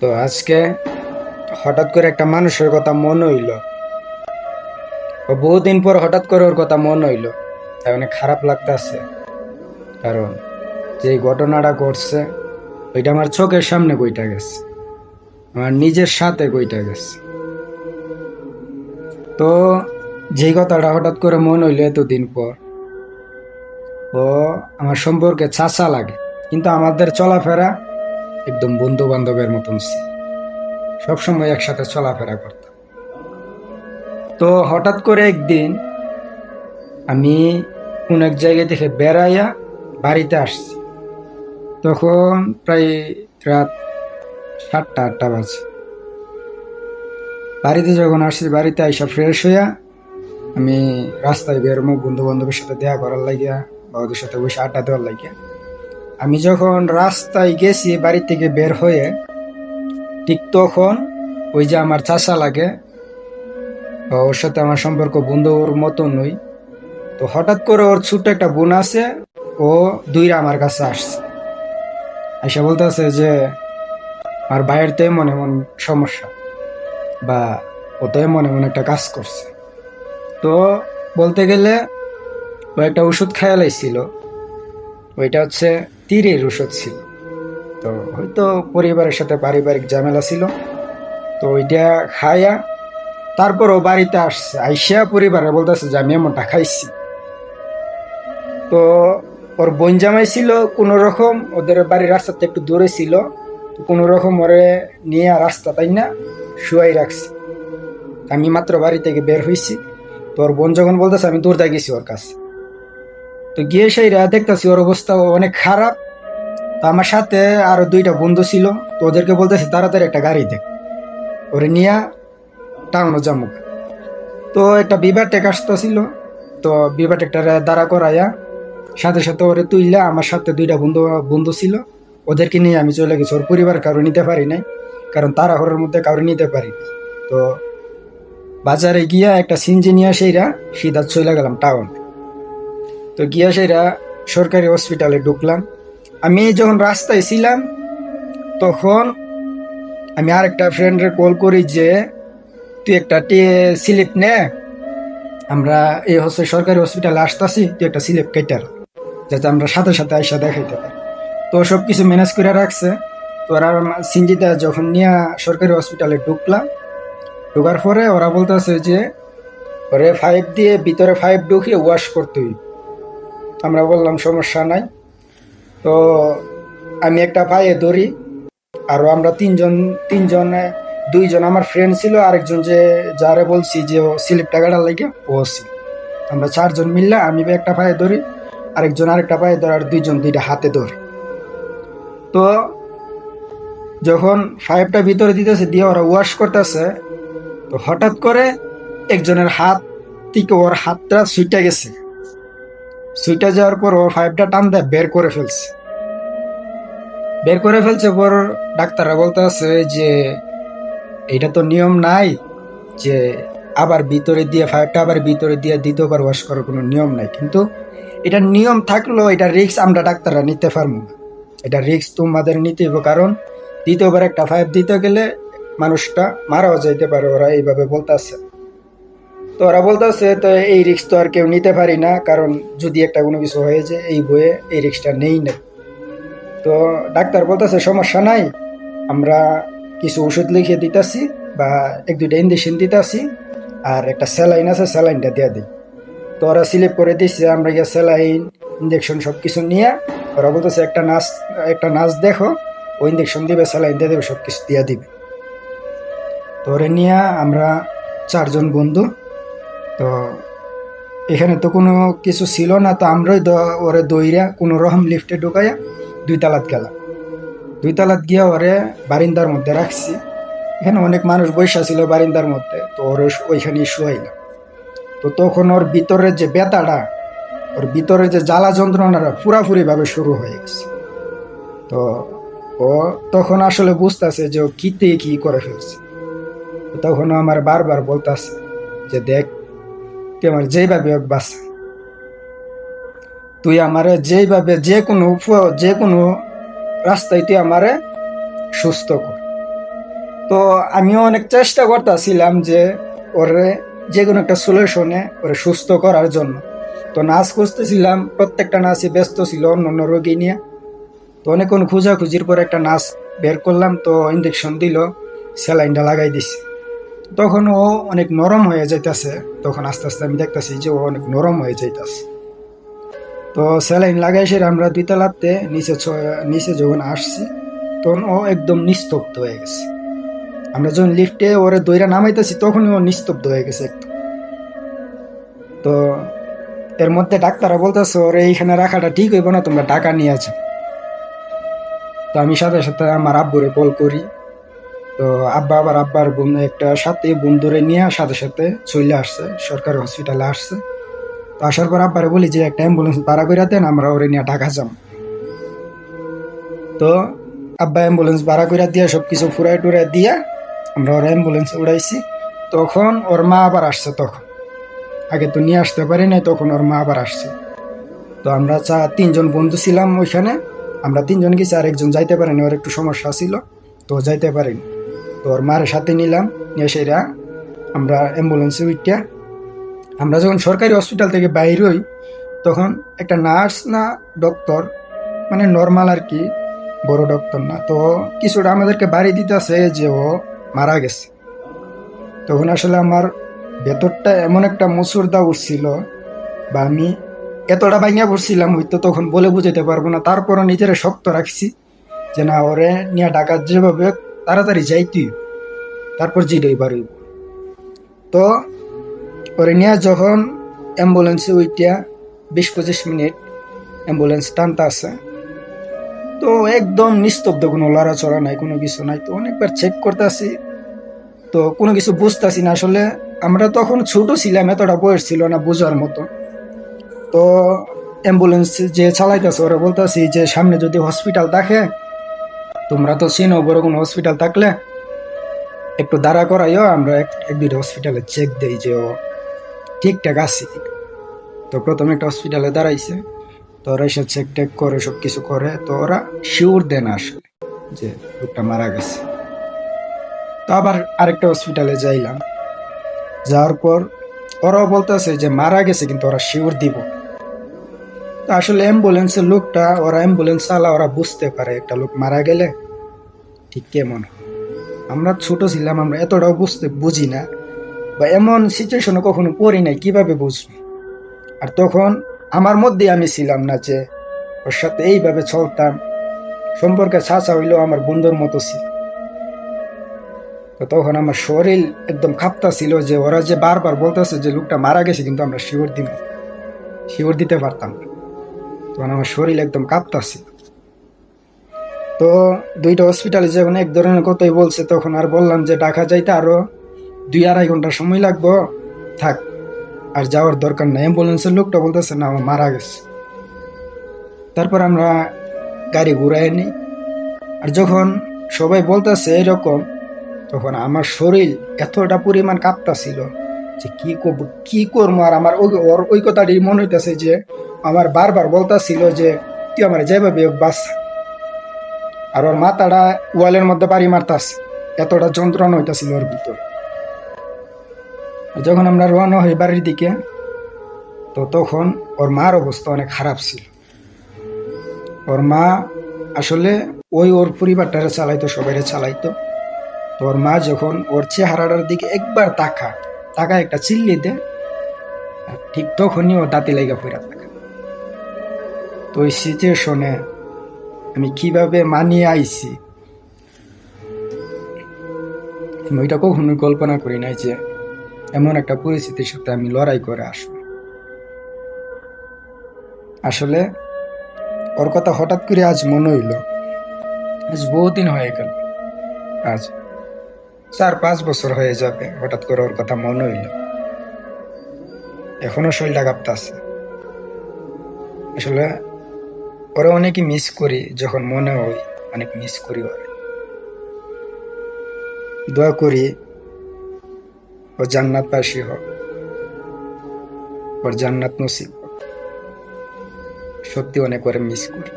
তো আজকে হঠাৎ করে একটা মানুষের কথা মনে হইল। ও বহুদিন পর হঠাৎ করে ওর কথা মনে হইল। তাই অনেক খারাপ লাগতেছে। কারণ যে ঘটনাটা ঘটছে, ওইটা আমার চোখের সামনে বইটা গেছে। আমার নিজের সাথে বইটা গেছে। তো যেই কথাটা হঠাৎ করে মনে হইল এতদিন পর, ও আমার সম্পর্কে চাচা লাগে। কিন্তু আমাদের চলাফেরা একদম বন্ধু বান্ধবের মতন সবসময় একসাথে চলাফেরা করতাম। তো হঠাৎ করে একদিন আমি কোন এক জায়গা থেকে বেড়াইয়া বাড়িতে আসছি। তখন প্রায় রাত সাতটা, আটটা বাজে। বাড়িতে যখন আসছি, বাড়িতে আইসা ফ্রেশ হইয়া আমি রাস্তায় বেরোবো বন্ধু বান্ধবের সাথে দেখা করার লাগিয়া বা ওদের সাথে বসে আড্ডা দেওয়ার লাগিয়া। আমি যখন রাস্তায় গেছি বাড়ি থেকে বের হয়ে, ঠিক তখন ওই যে আমার চাষা লাগে ওর সাথে আমার সম্পর্ক বন্ধুর মতো নই তো হঠাৎ করে ওর ছোট্ট একটা বোন আছে, ও দুইরা আমার কাছে আসছে। আইসা বলতেছে যে, আমার বাইরের তো এমন এমন সমস্যা, বা ও তো এমন এমন একটা কাজ করছে। তো বলতে গেলে, ও একটা ওষুধ খেয়ালাইছিল ওইটা হচ্ছে তীরের ওষুধ ছিল। তো হয়তো পরিবারের সাথে পারিবারিক ঝামেলা ছিল। তো ওইটা খাইয়া তারপর ও বাড়িতে আসছে। আইসা পরিবারে বলতেছে যে, আমি এমনটা খাইছি। তো ওর বোন জামাই ছিল কোনো রকম, ওদের বাড়ির রাস্তাতে একটু দূরে ছিল। কোনো রকম ওরে নিয়ে রাস্তা তাই না শুয়াই রাখছি। আমি মাত্র বাড়ি থেকে বের হয়েছি তো ওর বোন যখন বলতেছে, আমি দূরদা গেছি ওর কাছে। তো গিয়ে সেই রা দেখতেছি, ওর অবস্থা অনেক খারাপ। তো আমার সাথে আরও দুইটা বন্ধু ছিল, তো ওদেরকে বলতেছে, তাড়াতাড়ি একটা গাড়ি দেখ ওরে নিয়ে টাউনও যাব তো একটা বিবার টেক আসতেছিল, তো বিবার টেকটা দাঁড়া করাইয়া সাথে সাথে ওরে তুইলা আমার সাথে দুইটা বন্ধু বন্ধু ছিল, ওদেরকে নিয়ে আমি চলে গেছি। ওর পরিবার কারও নিতে পারি নাই, কারণ তারা ঘরের মধ্যে কারও নিতে পারি তো বাজারে গিয়া একটা সিনজি নিয়ে সেইরা সিধা চলে গেলাম টাউন। তো গিয়া সেইরা সরকারি হসপিটালে ঢুকলাম। আমি যখন রাস্তায় ছিলাম, তখন আমি আরেকটা ফ্রেন্ডের কল করি যে, তুই একটা স্লিপ নে। আমরা এই হচ্ছে সরকারি হসপিটালে আসতেছি, তুই একটা স্লিপ কেটার যাতে আমরা সাথে সাথে আইসা দেখাইতে পারি। তো সব কিছু ম্যানেজ করে রাখছে। তো ওরা সিনজিতা যখন নিয়ে সরকারি হসপিটালে ঢুকলাম, ঢুকার পরে ওরা বলতেছে যে, ওরে ফাইভ দিয়ে ভিতরে ফাইভ ঢুকিয়ে ওয়াশ করতে হইব। আমরা বললাম, সমস্যা নাই। তো আমি একটা পায়ে ধরি আরও আমরা তিনজন, তিনজনে, দুইজন আমার ফ্রেন্ড ছিল, আরেকজন যে, যারে বলছি যে, ও স্লিপ টাকাটা লাগে ও আমরা চারজন মিললে আমি একটা পায়ে ধরি, আরেকজন আরেকটা পায়ে ধরে, আর দুইজন দুইটা হাতে ধরে। তো যখন ফাইভটা ভিতরে দিতেছে, দিয়ে ওরা ওয়াশ করতেছে, তো হঠাৎ করে একজনের হাত থেকে ওর হাতটা সুইটা গেছে। সুইটা যাওয়ার পর ওর ফাইভটা টান দেয় বের করে ফেলছে। বের করে ফেলছে পর ডাক্তাররা বলতে আছে যে এটা তো নিয়ম নাই যে আবার ভিতরে দিয়ে ফাইভটা আবার ভিতরে দিয়ে দ্বিতীয়বার ওয়াশ করার কোনো নিয়ম নাই। কিন্তু এটা নিয়ম থাকলেও এটা রিক্স আমরা ডাক্তাররা নিতে পারব না। এটা রিক্স তোমাদের নিতে হবে কারণ দ্বিতীয়বার একটা ফাইভ দিতে গেলে মানুষটা মারাও যাইতে পারে, ওরা এইভাবে বলতে বলতেছে তো ওরা বলতেছে, তো এই রিক্স তো আর কেউ নিতে পারি না, কারণ যদি একটা কোনো কিছু হয়ে যায়, এই বইয়ে এই রিক্সটা নেই না। তো ডাক্তার বলতেছে, সমস্যা নাই, আমরা কিছু ওষুধ লিখে দিতেছি বা এক দুইটা ইঞ্জেকশন দিতেছি, আর একটা স্যালাইন আছে স্যালাইনটা দিয়ে দিই। তো ওরা স্লিপ করে দিচ্ছে আমরা গিয়ে স্যালাইন ইঞ্জেকশন সব কিছু নিয়ে, ওরা বলতেছে, একটা নাচ একটা নাচ দেখো, ওই ইঞ্জেকশন দিবে স্যালাইন দিয়ে দেবে সব কিছু দিয়ে দিবে। তো ওরে নিয়ে আমরা চারজন বন্ধু তো এখানে তো কোনো কিছু ছিল না, তো আমরাই ওরে দইরা কোনো রকম লিফটে ঢুকাইয়া দুই তালাত গেলাম। দুই তালাত গিয়া ওরে বারিন্দার মধ্যে রাখছি। এখানে অনেক মানুষ বৈশা ছিল বারিন্দার মধ্যে, তো ওর ওইখানেই শুয়াইলাম। তো তখন ওর ভিতরের যে ব্যথাটা, ওর ভিতরে যে জ্বালা যন্ত্রণাটা পুরাপুরিভাবে শুরু হয়ে গেছে। তো ও তখন আসলে বুঝতেছে যে ও কিতে কি করে ফেলছে। তখন আমার বারবার বলতেছে যে দেখ তুই আমার যেইভাবে হোক বাঁচা। তুই আমারে যেইভাবে যে কোনো যে কোনো রাস্তায় তুই আমারে সুস্থ কর। তো আমিও অনেক চেষ্টা করতেছিলাম যে ওরে যে কোনো একটা সলিউশনে ওরে সুস্থ করার জন্য। তো নাচ খুঁজতেছিলাম, প্রত্যেকটা নাচই ব্যস্ত ছিল অন্য অন্য রোগী নিয়ে। তো অনেকক্ষণ খোঁজাখুঁজির পর একটা নাচ বের করলাম, তো ইঞ্জেকশন দিল স্যালাইনটা লাগাই দিছে। তখন ও অনেক নরম হয়ে যাইতেছে। তখন আস্তে আস্তে আমি দেখতেছি যে ও অনেক নরম হয়ে যাইতেছে। তো স্যালাইন লাগাই সেরে আমরা দুইতলাতে নিচে নিচে যখন আসছি, তখন ও একদম নিস্তব্ধ হয়ে গেছে। আমরা যখন লিফটে ওরে দইরা নামাইতেছি, তখনই ও নিস্তব্ধ হয়ে গেছে একটু তো এর মধ্যে ডাক্তাররা বলতেছে, ওরে, এইখানে রাখাটা ঠিক হইব না, তোমরা টাকা নিয়ে আছো তো আমি সাথে সাথে আমার আব্বুরে কল করি। তো আব্বা আবার আব্বার বোন একটা সাথে বন্ধুরে নিয়ে সাথে সাথে চলে আসছে, সরকারি হসপিটালে আসছে। তো আসার পর আব্বারে বলি যে, একটা অ্যাম্বুলেন্স ভাড়া করে দেন, আমরা ওরে নিয়ে ঢাকা যাব তো আব্বা অ্যাম্বুলেন্স ভাড়া করে দিয়ে সব কিছু ফুরাই টুরাই দিয়ে আমরা ওর অ্যাম্বুলেন্স উড়াইছি। তখন ওর মা আবার আসছে তখন। আগে তো নিয়ে আসতে পারি নাই, তখন ওর মা আবার আসছে। তো আমরা চা, তিনজন বন্ধু ছিলাম ওইখানে। আমরা তিনজন গেছি আর একজন যাইতে পারিনি, ওর একটু সমস্যা ছিল, তো যাইতে পারিনি। তো ওর মার সাথে নিলাম, নিয়ে সেরা আমরা অ্যাম্বুলেন্সে উইটিয়া আমরা যখন সরকারি হসপিটাল থেকে বাইর হই, তখন একটা নার্স না ডক্টর মানে নর্মাল আর কি, বড় ডক্টর না। তো কিছুটা আমাদেরকে বাড়ি দিতেছে যে ও মারা গেছে। তখন আসলে আমার ভেতরটা এমন একটা মুসুরদা উঠছিল বা আমি এতটা ভাঙিয়া পড়ছিলাম, হয়তো তখন বলে বুঝাতে পারব না। তারপরও নিজেরা শক্ত রাখছি যে না, ওরে নিয়ে ডাকাত যেভাবে তাড়াতাড়ি যাইতুই তারপর জিডই পারি তো পরে নিয়ে যখন অ্যাম্বুলেন্সে উইটিয়া বিশ পঁচিশ মিনিট অ্যাম্বুলেন্স টানতে আছে, তো একদম নিস্তব্ধ কোনো লড়াচড়া নাই, কোনো কিছু নাই। তো অনেকবার চেক করতেছি, তো কোনো কিছু বুঝতেছি না। আসলে আমরা তখন ছোট ছিলাম, এতটা বয়স ছিল না বোঝার মতো। তো অ্যাম্বুলেন্স যে চালাইতেছে, ওরা বলতেছি যে সামনে যদি হসপিটাল থাকে তোমরা তো চিনো, বড় কোনো হসপিটাল থাকলে? একটু দাঁড়া করাইও, আমরা এক দুইটা হসপিটালে চেক দেই যে ও ঠিকঠাক আছি তো প্রথমে একটা হসপিটালে দাঁড়াইছে তো ওরা এসে চেক টেক করে সব কিছু করে, তো ওরা শিওর দেন আসলে যে লোকটা মারা গেছে। তো আবার আরেকটা হসপিটালে যাইলাম, যাওয়ার পর ওরাও বলতেছে যে মারা গেছে, কিন্তু ওরা শিওর দিব। তো আসলে অ্যাম্বুলেন্সের লোকটা, ওরা অ্যাম্বুলেন্স চালা, ওরা বুঝতে পারে একটা লোক মারা গেলে। ঠিক কেমন? আমরা ছোট ছিলাম, আমরা এতটাও বুঝতে বুঝি না। বা এমন সিচুয়েশনে কখনো পড়ি নাই, কীভাবে বুঝব? আর তখন আমার মধ্যে আমি ছিলাম না যে, ওর সাথে এইভাবে চলতাম। সম্পর্কে ছাঁচা হইলেও আমার বন্ধুর মতো ছিল। তো তখন আমার শরীর একদম খাপ্তা ছিল যে, ওরা যে বারবার বলতেছে যে, লোকটা মারা গেছে, কিন্তু আমরা শিওর দিব শিওর দিতে পারতাম না। তখন আমার শরীর একদম কাঁপতা তো দুইটা হসপিটালে যখন এক ধরনের কথাই বলছে, তখন আর বললাম যে ঢাকা যাইতে আরও দুই আড়াই ঘণ্টা সময় লাগবো। থাক, আর যাওয়ার দরকার নাই। অ্যাম্বুলেন্সের লোকটা বলতেছে, না, আমার মারা গেছে। তারপর আমরা গাড়ি ঘুরাই নিই আর যখন সবাই বলতেছে এরকম, তখন আমার শরীর এতটা পরিমাণ কাঁপতাছিল যে কি করব কি করব? আর আমার ওই ওর ওই কথাটি মনে হইতেছে যে আমার বারবার বলতাছিল যে, তুই আমার যেভাবে বাস। আর ওর মাথাটা ওয়ালের মধ্যে বাড়ি মারতাছে এতটা যন্ত্রণা হইতাছিল ওর ভিতর। যখন আমরা রওনা হই বাড়ির দিকে, তো তখন ওর মার অবস্থা অনেক খারাপ ছিল। ওর মা আসলে ওই ওর পরিবারটারে চালাইতো, সবাইরে চালাইতো। তো ওর মা যখন ওর চেহারাটার দিকে একবার তাকা তাকা একটা চিল্লি দে ঠিক তখনই ও দাঁতে লেগে পড়া থাকে। তো ওই সিচুয়েশনে আমি কীভাবে মানিয়ে আইছি? আমি ওইটা কখনোই কল্পনা করি নাই যে এমন একটা পরিস্থিতির সাথে আমি লড়াই করে আসব। আসলে ওর কথা হঠাৎ করে আজ মনে হইল, আজ বহুদিন হয়ে গেল, আজ চার পাঁচ বছর হয়ে যাবে হঠাৎ করে ওর কথা মনে হইল। এখনও শরীরটা কাঁপতাছে। আসলে ওরা অনেকই মিস করি, যখন মনে হয় অনেক মিস করি ওরে দোয়া করি ও জান্নাত পাশি হোক, ওর জান্নাত নসিব। সত্যি অনেক করে মিস করি